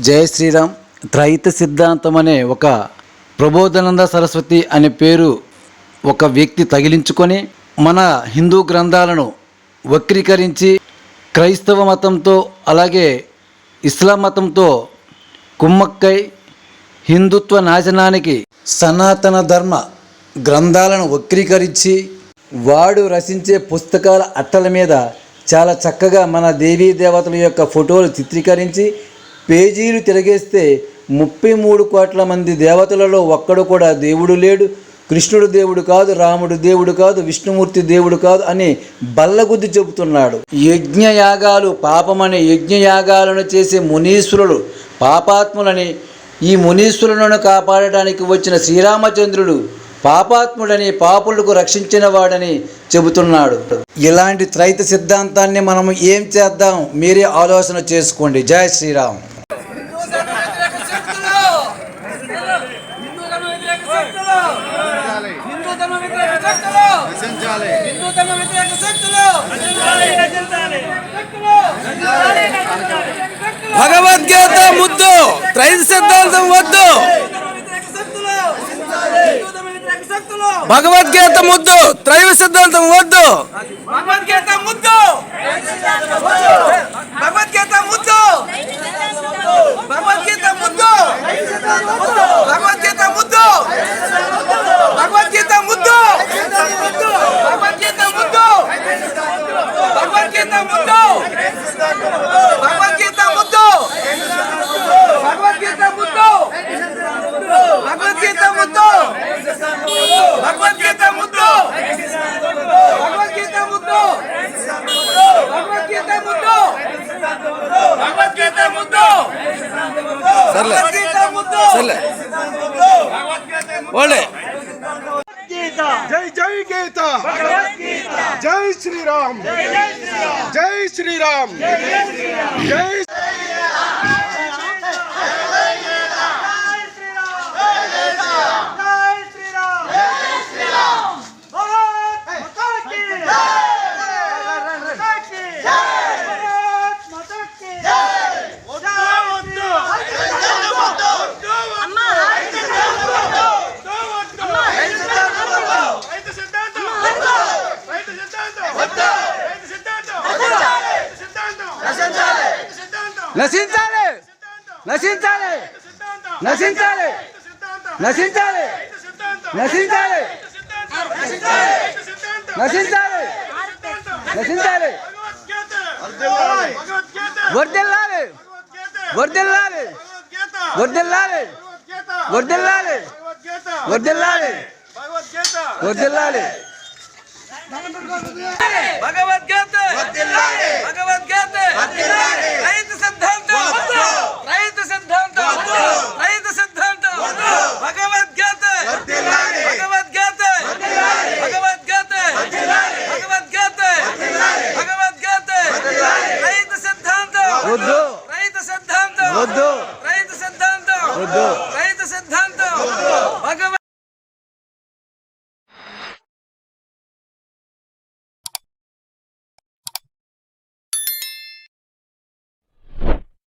జయ శ్రీరామ్ త్రైత సిద్ధాంతం అనే ఒక ప్రబోధనంద సరస్వతి అనే పేరు ఒక వ్యక్తి తగిలించుకొని మన హిందూ గ్రంథాలను వక్రీకరించి క్రైస్తవ మతంతో అలాగే ఇస్లాం మతంతో కుమ్మక్కై హిందుత్వ నాశనానికి సనాతన ధర్మ గ్రంథాలను వక్రీకరించి వాడు రచించే పుస్తకాల అట్టల మీద చాలా చక్కగా మన దేవీ దేవతల యొక్క ఫోటోలు చిత్రీకరించి పేజీలు తిరగేస్తే ముప్పై మూడు కోట్ల మంది దేవతలలో ఒక్కడు కూడా దేవుడు లేడు. కృష్ణుడు దేవుడు కాదు రాముడు దేవుడు కాదు విష్ణుమూర్తి దేవుడు కాదు అని బల్లగుద్ది చెబుతున్నాడు. యజ్ఞయాగాలు పాపమని యజ్ఞయాగాలను చేసే మునీశ్వరులు పాపాత్ములని ఈ మునీశ్వరులను కాపాడటానికి వచ్చిన శ్రీరామచంద్రుడు పాపాత్ముడని పాపులకు రక్షించిన వాడని చెబుతున్నాడు. ఇలాంటి త్రైత సిద్ధాంతాన్ని మనం ఏం చేద్దాం? మీరే ఆలోచన చేసుకోండి. జై శ్రీరామ్. భగవద్గీత ముద్దు. త్రైత సిద్ధాంతం వద్దు. భగవద్గీత ముద్దు. త్రైవ సిద్ధాంతం వద్దు. భగవద్గీత ముద్దు. ఓలే జై జై గీత జై శ్రీరామ్ జై శ్రీరామ్ జై నశించాలి నశించాలి నశించాలి నశించాలి నశించాలి నశించాలి నశించాలి వర్దిల్లాలి వర్దిల్లాలి వర్దిల్లాలి వర్దిల్లాలి వర్దిల్లాలి వర్దిల్లాలి భగవద్గీత భగవద్గీత రైతు